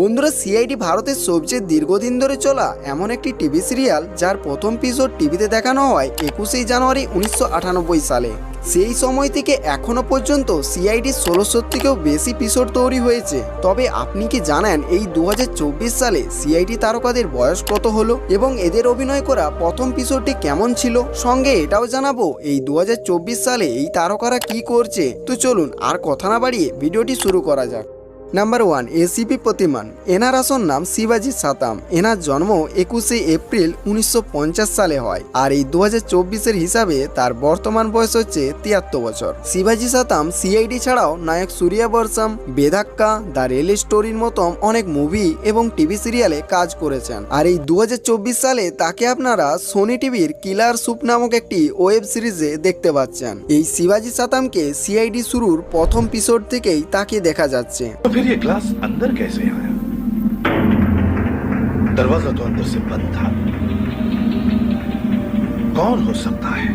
বন্ধুরা সিআইডি ভারতের সবচেয়ে দীর্ঘদিন ধরে চলা এমন একটি টিভি সিরিয়াল যার প্রথম পিসোড টিভিতে দেখানো হয় একুশেই জানুয়ারি উনিশশো আটানব্বই সালে। সেই সময় থেকে এখনও পর্যন্ত সিআইডি ষোলোশোর থেকেও বেশি পিসোড তৈরি হয়েছে। তবে আপনি কি জানেন এই দু হাজার চব্বিশ সালে সিআইডি তারকাদের বয়স কত হলো এবং এদের অভিনয় করা প্রথম পিসোডটি কেমন ছিল? সঙ্গে এটাও জানাব, এই দু হাজার চব্বিশ সালে এই তারকারা কি করছে? তো চলুন আর কথা না বাড়িয়ে ভিডিওটি শুরু করা যাক। Number one ACP Pradyuman. এনার আসল নাম শিবাজি সাতাম। এনার জন্ম একুশে এপ্রিল উনিশশো পঞ্চাশ সালে হয় আর এই দু হাজার হিসাবে তার বর্তমান বয়স হচ্ছে তিয়াত্তর বছর। শিবাজি সাতাম সিআইডি ছাড়াও নায়ক সূর্যা বর্ষাম, বেধাক্কা, দ্য রেল স্টোরির মতন অনেক মুভি এবং টিভি সিরিয়ালে কাজ করেছেন। আর এই দু হাজার চব্বিশ সালে তাকে আপনারা সোনি টিভির কিলার সুপ নামক একটি ওয়েব সিরিজে দেখতে পাচ্ছেন। এই শিবাজি সাতামকে সিআইডি শুরুর প্রথম এপিসোড থেকেই তাকে দেখা যাচ্ছে। फिर ये ग्लास अंदर कैसे आया? दरवाज़ा तो अंदर से बंद था। कौन हो सकता है?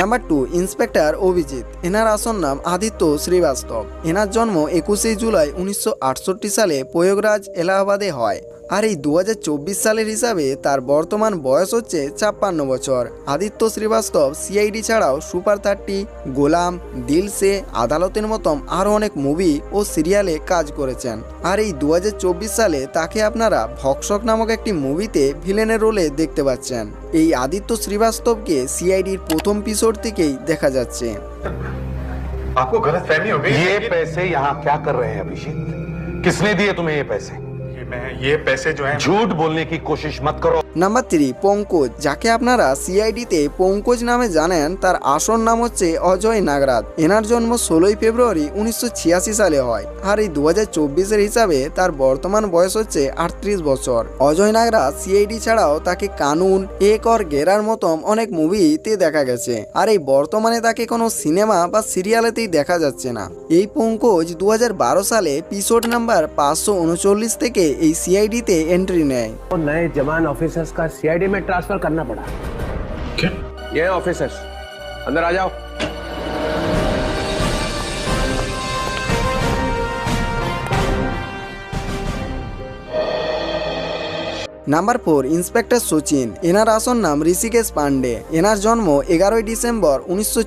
নাম্বার টু ইন্সপেক্টর অভিজিৎ এনার আসল নাম আদিত্য শ্রীবাস্তব। এনার জন্ম একুশে জুলাই উনিশশো আটষট্টি সালে প্রয়োগরাজ, এলাহাবাদে হয়। আর এই দু হাজার চব্বিশ সালের হিসাবে তার বর্তমান বয়স হচ্ছে ছাপ্পান্ন বছর। আদিত্য শ্রীবাস্তব সিআইডি ছাড়াও সুপার থার্টি, গোলাম, দিলসে, আদালতের মতন আরও অনেক মুভি ও সিরিয়ালে কাজ করেছেন। আর এই দু হাজার চব্বিশ সালে তাকে আপনারা ভক্ষক নামক একটি মুভিতে ভিলেনের রোলে দেখতে পাচ্ছেন। এই আদিত্য শ্রীবাস্তবকে সিআইডির প্রথম এপিসোড থেকেই দেখা যাচ্ছে आपको गलत फहमी हो गई ये पैसे यहाँ क्या कर रहे हैं अभिषेक किसने दिए तुम्हें ये पैसे ये मैं ये पैसे जो हैं झूठ बोलने की कोशिश मत करो Number three Pankaj. যাকে আপনারা সিআইডিতে পঙ্কজ নামে জানেন, তার আসল নাম হচ্ছে অজয় নাগরাজ। এনার জন্ম ষোলোই ফেব্রুয়ারি উনিশশো ছিয়াশি সালে হয়। আর এই দু হাজার হিসাবে তার বর্তমান বয়স হচ্ছে আটত্রিশ বছর। অজয় নাগরাজ সিআইডি ছাড়াও তাকে কানুন, এক অর গেরার মতন অনেক মুভিতে দেখা গেছে। আর এই বর্তমানে তাকে কোনো সিনেমা বা সিরিয়ালেতেই দেখা যাচ্ছে না। এই পঙ্কজ দু হাজার বারো সালে পিসোড নাম্বার পাঁচশো উনচল্লিশ থেকে এই সিআইডিতে এন্ট্রি নেয়। জমান অফিসার ऑफिसर्स का सीआईडी में ट्रांसफर करना पड़ा क्या ये हैं ऑफिसर्स अंदर आ जाओ নাম্বার ফোর ইন্সপেক্টর সচিন এনার আসল নাম ঋষিকেশ পান্ডে এনার জন্ম এগারোই ডিসেম্বর উনিশশো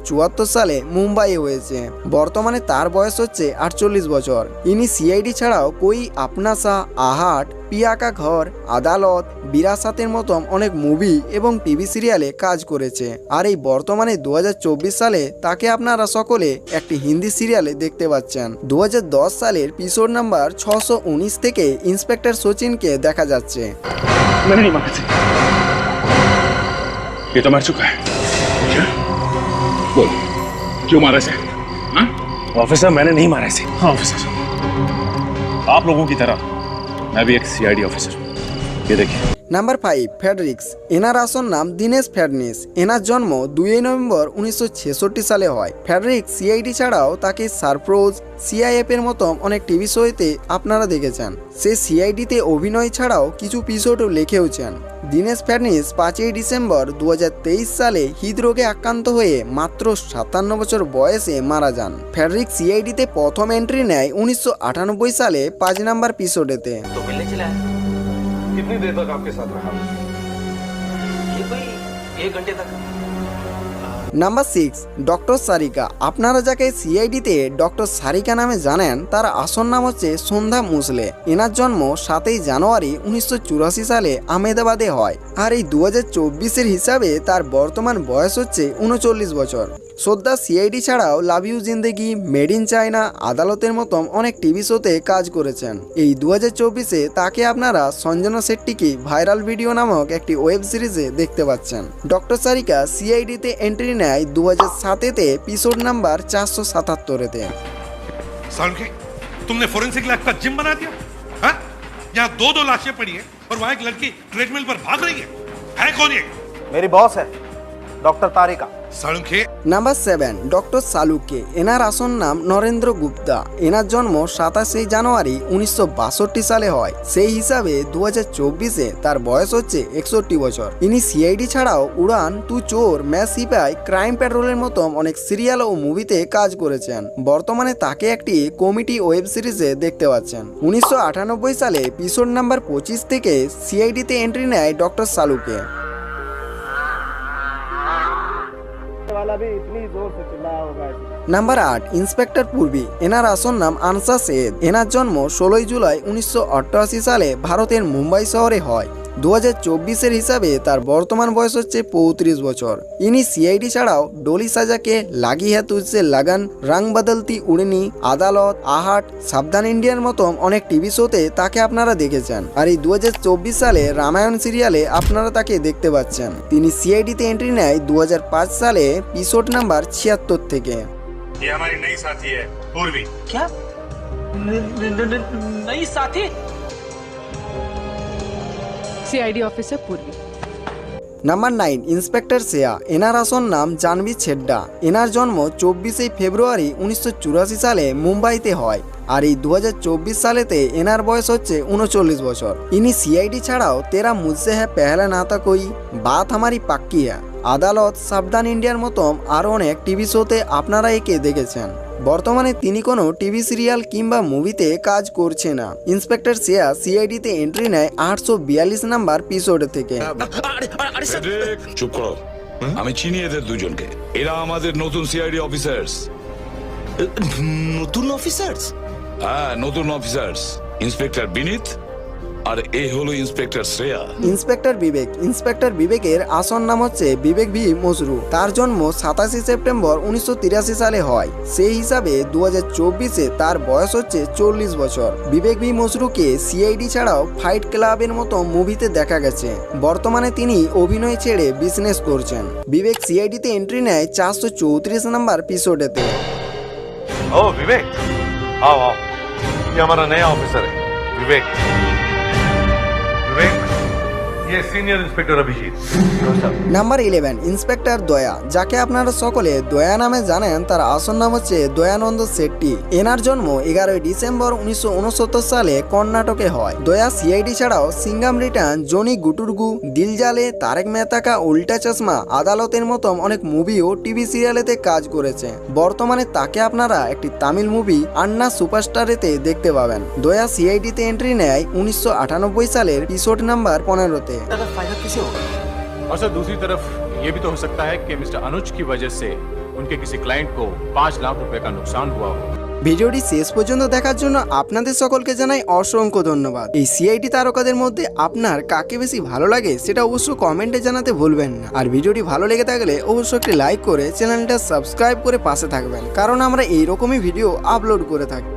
সালে মুম্বাইয়ে হয়েছে বর্তমানে তার বয়স হচ্ছে আটচল্লিশ বছর ইনি সিআইডি ছাড়াও কই আপনা শাহ আহাট পিয়াকা ঘর আদালত বিরাসাতের মতন অনেক মুভি এবং টিভি সিরিয়ালে কাজ করেছে আর এই বর্তমানে দু সালে তাকে আপনারা সকলে একটি হিন্দি সিরিয়ালে দেখতে পাচ্ছেন দু সালের এপিসোড নাম্বার ছশো থেকে ইন্সপেক্টর সচিনকে দেখা যাচ্ছে मैंने नहीं मारा थे ये तो मर चुका है क्या बोल क्यों मारा इसे हाँ ऑफिसर मैंने नहीं मारा इसे हाँ ऑफिसर आप लोगों की तरह मैं भी एक सीआईडी ऑफिसर हूँ নাম্বার ফাইভ ফেডরিক্স এনার আসল নাম দীনেশ ফেডনিস। এনার জন্ম দুই নভেম্বর উনিশশো ছেষট্টি সালে হয়। ফেডরিক্স সিআইডি ছাড়াও তাকে সারপ্রোজ সিআইএফ এর মতো অনেক টিভি শোতে আপনারা দেখেছেন। সে সিআইডিতে অভিনয় ছাড়াও কিছু এপিসোডও লিখেওছেন। দীনেশ ফেডনিস পাঁচই ডিসেম্বর দু হাজার তেইশ সালে হৃদরোগে আক্রান্ত হয়ে মাত্র সাতান্ন বছর বয়সে মারা যান। ফেডরিক সিআইডিতে প্রথম এন্ট্রি নেয় উনিশশো আটানব্বই সালে পাঁচ নাম্বার এপিসোডেতে कितनी देर तक आपके साथ रहा ये कोई एक घंटे तक নাম্বার সিক্স ডক্টর সারিকা আপনারা যাকে সিআইডিতে ডক্টর সারিকা নামে জানেন তার আসল নাম হচ্ছে সন্ধ্যা মুসলে এনার জন্ম সাতই জানুয়ারি উনিশশো সালে আহমেদাবাদে হয় আর এই দু হাজার হিসাবে তার বর্তমান বয়স হচ্ছে উনচল্লিশ বছর শ্রদ্ধা সিআইডি ছাড়াও love you Zindagi made in China আদালতের মতন অনেক টিভি শোতে কাজ করেছেন এই দু হাজার চব্বিশে তাকে আপনারা সঞ্জনা শেট্টিকে ভাইরাল ভিডিও নামক একটি ওয়েব সিরিজে দেখতে পাচ্ছেন ডক্টর সারিকা সিআইডিতে এন্ট্রি নেয় দু হাজার সাতেতে এপিসোড নাম্বার চারশো সাতাত্তরেতে साल के तुमने फोरेंसिक लैब का जिम बना दिया हाँ? यहाँ दो दो लाशें पड़ी हैं और वहां एक लड़की ट्रेडमिल पर भाग रही है है कौन ये मेरी बॉस है doctor Tarika. সালুকে number seven doctor সালুকে এনার আসন নাম নরেন্দ্র গুপ্তা। এনার জন্ম সাতাশে জানুয়ারি উনিশশো বাষট্টি সালে হয়। সেই হিসাবে দু চব্বিশে তার বয়স হচ্ছে একষট্টি বছর। ইনি সিআইডি ছাড়াও উড়ান তু চোর ম্যাচ সিপাই ক্রাইম প্যাট্রোলের মতো অনেক সিরিয়াল ও মুভিতে কাজ করেছেন। বর্তমানে তাকে একটি কমিটি ওয়েব সিরিজে দেখতে পাচ্ছেন। উনিশশো আটানব্বই সালে পিসোড নাম্বার পঁচিশ থেকে সিআইডিতে এন্ট্রি নেয় ডক্টর সালুকে নাম্বার আট, ইন্সপেক্টর পূর্বী। এনার আসল নাম আনসা সেদ এনার জন্ম ষোলোই জুলাই উনিশশো অষ্টআশি সালে ভারতের মুম্বাই শহরে হয়। দু হাজার চব্বিশের হিসাবে তার বর্তমান বয়স হচ্ছে পঁয়ত্রিশ বছর ইনি সিআইডি ছাড়াও ডলি সাজাকে লাগি হ্যাঁ তুঝসে লাগান রং বদলতি উড়নি আদালত আহাট সাবধান ইন্ডিয়ার মতো অনেক টিভি শোতে তাকে আপনারা দেখেছেন আর এই দু সালে রামায়ণ সিরিয়ালে আপনারা তাকে দেখতে পাচ্ছেন তিনি সিআইডিতে এন্ট্রি নেয় দু সালে এপিসোড নাম্বার ছিয়াত্তর থেকে ये हमारी नई साथी है पूर्वी क्या न- न- न- न- नई साथी সিআইডি অফিসে পূর্বী। নাম্বার নাইন, ইন্সপেক্টর সেয়া। এনার আসন নাম জানবি ছেড্ডা। এনার জন্ম চব্বিশে ফেব্রুয়ারি উনিশশো চুরাশি সালে মুম্বাইতে হয়। আর এই দু হাজার চব্বিশ সালেতে এনার বয়স হচ্ছে উনচল্লিশ বছর। ইনি সিআইডি ছাড়াও তেরা মুজে হ্যাঁ পেহলা নাতা কই বাত আমারি পাক্কিয়া, আদালত, সাবধান ইন্ডিয়ার মতো আরও অনেক টিভি শোতে আপনারা একে দেখেছেন। বর্তমানে তিনি কোনো টিভি সিরিয়াল কিংবা মুভিতে কাজ করছে না। ইন্সপেক্টর সিয়া সিআইডিতে এন্ট্রি নেয় আটশো বিয়াল্লিশ নাম্বার পিসোড থেকে। চুপ করো। আমি চিনি এদের দুজনকে। এরা আমাদের নতুন সিআইডি অফিসার্স নতুন অফিসার্স হ্যাঁ নতুন অফিসার্স ইন্সপেক্টর বিনীত আর এ হলো inspector Shreya inspector Vivek inspector বিবেকের আসন নাম হচ্ছে বিবেক ভি মসরু তার জন্ম সাতাশি সেপ্টেম্বর উনিশশো সালে হয় সেই হিসাবে দু হাজার চব্বিশে তার বয়স হচ্ছে চল্লিশ বছর বিবেক ভি মসরুকে সিআইডি ছাড়াও ফাইট ক্লাবের মতো মুভিতে দেখা গেছে বর্তমানে তিনি অভিনয় ছেড়ে বিজনেস করছেন বিবেক সিআইডিতে এন্ট্রি নেয় চারশো চৌত্রিশ নাম্বার পিসোডেতে ओ विवेक आओ आओ ये हमारा नया ऑफिसर है विवेक New number eleven inspector Daya যাকে আপনারা সকলে দয়া নামে জানেন তার আসল নাম হচ্ছে দয়ানন্দ শেট্টি। এনার জন্ম এগারোই ডিসেম্বর উনিশশো সালে কর্ণাটকে হয়। দয়া সিআইডি ছাড়াও সিঙ্গাম রিটার্ন জনি গুটুরগু দিলজালে তারেক মেহতাকা উল্টা চশমা আদালতের মতো অনেক মুভি ও টিভি সিরিয়ালেতে কাজ করেছে। বর্তমানে তাকে আপনারা একটি তামিল মুভি আন্না সুপারস্টারেতে দেখতে পাবেন। দয়া সিআইডিতে এন্ট্রি নেয় উনিশশো আটানব্বই সালের পিসোড নাম্বার পনেরোতে। ज्यादा फायदा किसे होगा और सर दूसरी तरफ ये भी तो हो सकता है कि मिस्टर अनुज की वजह से उनके किसी क्लाइंट को पाँच लाख रुपए का नुकसान हुआ हो ভিডিওটি শেষ পর্যন্ত দেখার জন্য আপনাদের সকলকে জানাই অসংখ্য ধন্যবাদ এই সিআইটি তারকাদের মধ্যে আপনার কাকে বেশি ভালো লাগে সেটা অবশ্যই কমেন্টে জানাতে ভুলবেন না আর ভিডিওটি ভালো লেগে থাকলে অবশ্যই একটি লাইক করে চ্যানেলটা সাবস্ক্রাইব করে পাশে থাকবেন কারণ আমরা এইরকমই ভিডিও আপলোড করে থাকি